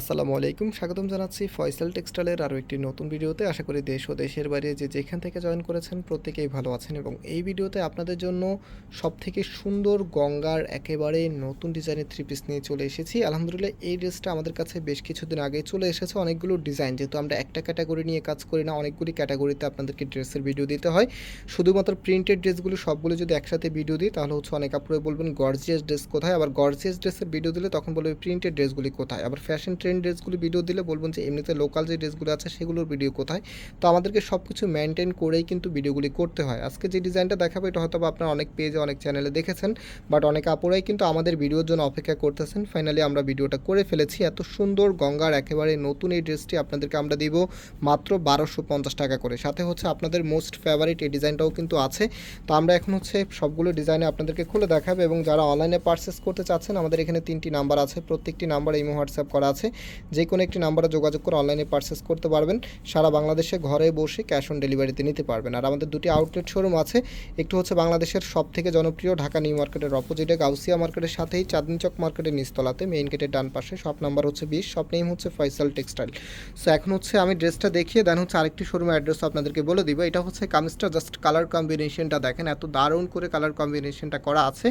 আসসালামু আলাইকুম, স্বাগতম জানাচ্ছি ফয়সাল টেক্সটাইলের আরও একটি নতুন ভিডিওতে। আশা করি দেশ ও দেশের বাইরে যে যেখান থেকে জয়েন করেছেন প্রত্যেকেই ভালো আছেন এবং এই ভিডিওতে আপনাদের জন্য সবথেকে সুন্দর গঙ্গার একেবারে নতুন ডিজাইনের থ্রি পিস নিয়ে চলে এসেছি। আলহামদুলিল্লাহ, এই ড্রেসটা আমাদের কাছে বেশ কিছুদিন আগে চলে এসেছে। অনেকগুলো ডিজাইন, যেহেতু আমরা একটা ক্যাটাগরি নিয়ে কাজ করি না, অনেকগুলি ক্যাটাগরিতে আপনাদেরকে ড্রেসের ভিডিও দিতে হয়। শুধুমাত্র প্রিন্টেড ড্রেসগুলো, সবগুলো যদি একসাথে ভিডিও দিই, তাহলে হচ্ছে অনেক আপুরে বলবেন, গর্জিয়াস ড্রেস কোথায়? আবার গর্জিয়াস ড্রেসের ভিডিও দিলে তখন বলবে প্রিন্টেড ড্রেসগুলি কোথায়? আবার ফ্যাশন ট্রেন্ড ড্রেসগুলি ভিডিও দিলে বলবেন যে এমনিতে লোকাল যে ড্রেসগুলো আছে সেগুলোর ভিডিও কোথায়? তো আমাদেরকে সব কিছু মেনটেন করেই কিন্তু ভিডিওগুলি করতে হয়। আজকে যে ডিজাইনটা দেখাবো, এটা হয়তো আপনারা অনেক পেজে অনেক চ্যানেলে দেখেছেন বাট অনেক আপুরাই কিন্তু আমাদের ভিডিওর জন্য অপেক্ষা করতেছেন। ফাইনালি আমরা ভিডিওটা করে ফেলেছি। এত সুন্দর গঙ্গার একেবারে নতুন এই ড্রেসটি আপনাদেরকে আমরা দিব মাত্র বারোশো পঞ্চাশ টাকা করে। সাথে হচ্ছে আপনাদের মোস্ট ফেভারিট এই ডিজাইনটাও কিন্তু আছে। তো আমরা এখন হচ্ছে সবগুলো ডিজাইনে আপনাদেরকে খুলে দেখাবো এবং যারা অনলাইনে পারচেস করতে চাচ্ছেন, আমাদের এখানে তিনটি নাম্বার আছে। প্রত্যেকটি নাম্বার ইমো হোয়াটসঅ্যাপ করা আছে। যে কোনো একটি নাম্বারে যোগাযোগ করে অনলাইনে পারচেস করতে পারবেন। সারা বাংলাদেশে ঘরে বসে ক্যাশ অন ডেলিভারিতে নিতে পারবেন। আর আমাদের দুটি আউটলেট শোরুম আছে। একটু হচ্ছে বাংলাদেশের সব থেকে জনপ্রিয় ঢাকা নিউ মার্কেটের অপোজিটে গাউসিয়া মার্কেটের সাথেই চাঁদনি চক মার্কেটের নিচতলাতে মেইন গেটের ডান পাশে। শপ নাম্বার হচ্ছে বিশ শপ নেম হচ্ছে ফয়সাল টেক্সটাইল সো এখন হচ্ছে আমি ড্রেসটা দেখিয়ে দেন হচ্ছে আরেকটি শোরুমের অ্যাড্রেস আপনাদেরকে বলে দিব। এটা হচ্ছে কামিজটা জাস্ট কালার কম্বিনেশনটা দেখেন। এত দারুণ করে কালার কম্বিনেশনটা করা আছে।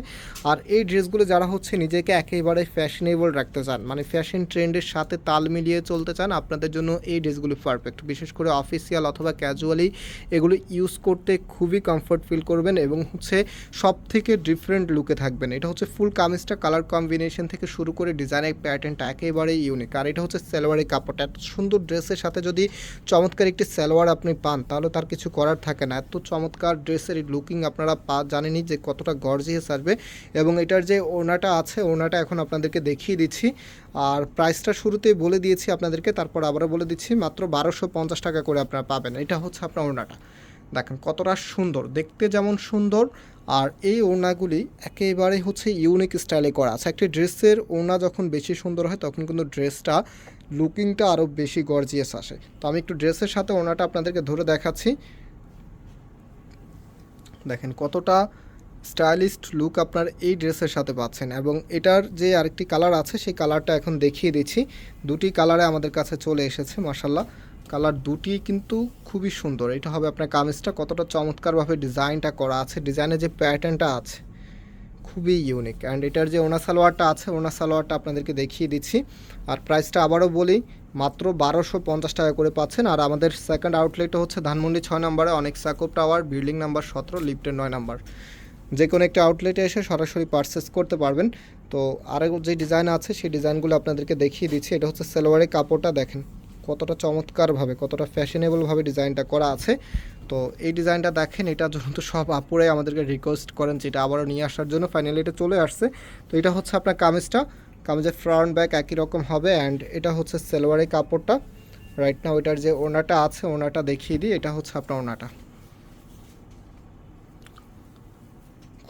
আর এই ড্রেসগুলো যারা হচ্ছে নিজেকে একেবারে ফ্যাশনেবল রাখতে চান মানে ফ্যাশন ট্রেন্ডের সাথে তাল মিলিয়ে চলতে চান, আপনাদের জন্য এই ড্রেসগুলি পারফেক্ট বিশেষ করে অফিসিয়াল অথবা ক্যাজুয়ালি এগুলো ইউজ করতে খুবই কমফর্ট ফিল করবেন এবং হচ্ছে সব থেকে ডিফারেন্ট লুকে থাকবেন। এটা হচ্ছে ফুল কামিজটা কালার কম্বিনেশন থেকে শুরু করে ডিজাইনের প্যাটার্নটা একেবারেই ইউনিক আর এটা হচ্ছে সালোয়ারের কাপড়টা। এত সুন্দর ড্রেসের সাথে যদি চমৎকার একটি সালোয়ার আপনি পান, তাহলে তার কিছু করার থাকে না। এত চমৎকার ড্রেসের লুকিং আপনারা পা, জানেনই যে কতটা গর্জিয়াস আসবে। এবং এটার যে ওনাটা আছে ওনাটা এখন আপনাদেরকে দেখিয়ে দিচ্ছি। আর প্রাইসটা শুরুতেই বলে দিয়েছি আপনাদেরকে, তারপর আবারও বলে দিচ্ছি, মাত্র বারোশো পঞ্চাশ টাকা করে আপনারা পাবেন। এটা হচ্ছে আপনার ওনাটা দেখেন কতটা সুন্দর, দেখতে যেমন সুন্দর, আর এই ওড়নাগুলি একেবারে হচ্ছে ইউনিক স্টাইলে করা আছে। একটি ড্রেসের ওড়না যখন বেশি সুন্দর হয়, তখন কিন্তু ড্রেসটা লুকিংটা আরও বেশি গর্জিয়াস আসে। তো আমি একটু ড্রেসের সাথে ওড়নাটা আপনাদেরকে ধরে দেখাচ্ছি। দেখেন কতটা স্টাইলিস্ট লুক আপনার এই ড্রেসের সাথে পাচ্ছেন এবং এটার যে আরেকটি কালার আছে, সেই কালারটা এখন দেখিয়ে দিচ্ছি। দুটি কালারে আমাদের কাছে চলে এসেছে মাসাল্লাহ কালার দুটি কিন্তু খুবই সুন্দর। এটা হবে আপনার কামিজটা। কতটা চমৎকারভাবে ডিজাইনটা করা আছে। ডিজাইনের যে প্যাটার্নটা আছে, খুবই ইউনিক। অ্যান্ড এটার যে ওনা সালোয়ারটা আছে ওনা সালোয়ারটা আপনাদেরকে দেখিয়ে দিচ্ছি। আর প্রাইসটা আবারও বলি, মাত্র বারোশো পঞ্চাশ টাকা করে পাচ্ছেন। আর আমাদের সেকেন্ড আউটলেটটা হচ্ছে ধানমন্ডি ছয় নম্বরে, অনেক সাকোপ টাওয়ার, বিল্ডিং নাম্বার সতেরো, লিফটের নয় নাম্বার। যে কোনো একটা আউটলেটে এসে সরাসরি পারচেস করতে পারবেন। তো আরও যে ডিজাইন আছে, সেই ডিজাইনগুলো আপনাদেরকে দেখিয়ে দিচ্ছি। এটা হচ্ছে সালোয়ারের কাপড়টা দেখেন, কতটা চমৎকারভাবে, কতটা ফ্যাশনেবলভাবে ডিজাইনটা করা আছে। তো এই ডিজাইনটা দেখেন, এটা জন্য তো সব আপুরাই আমাদেরকে রিকোয়েস্ট করেন যে এটা আবারও নিয়ে আসার জন্য। ফাইনালি এটা চলে আসছে। তো এটা হচ্ছে আপনার কামিজটা। কামিজের ফ্রন্ট ব্যাক একই রকম হবে অ্যান্ড এটা হচ্ছে সালোয়ারের কাপড়টা। রাইট না ওইটার যে ওনাটা আছে, ওনাটা দেখিয়ে দিই। এটা হচ্ছে আপনার ওনাটা।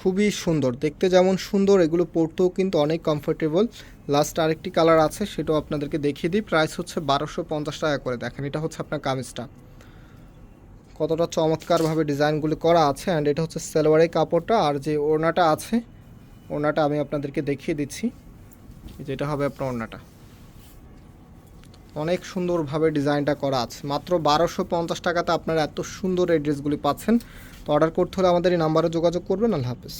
খুবই সুন্দর। দেখতে যেমন সুন্দর, এগুলো পরতেও কিন্তু অনেক কমফোর্টেবল লাস্ট আরেকটি কালার আছে, সেটাও আপনাদেরকে দেখিয়ে দিই। প্রাইস হচ্ছে বারোশো পঞ্চাশ টাকা করে। দেখেন, এটা হচ্ছে আপনার কামিজটা। কতটা চমৎকারভাবে ডিজাইনগুলো করা আছে। অ্যান্ড এটা হচ্ছে সালোয়ারের কাপড়টা। আর যে ওড়নাটা আছে, ওড়নাটা আমি আপনাদেরকে দেখিয়ে দিচ্ছি। যেটা হবে আপনার ওড়নাটা। অনেক সুন্দরভাবে ডিজাইনটা করা আছে। মাত্র বারোশো পঞ্চাশ টাকাতে আপনারা এত সুন্দর এই ড্রেসগুলি পাচ্ছেন। তো অর্ডার করতে হলে আমাদের এই নাম্বারে যোগাযোগ করবেন। আল্লাহ হাফেজ।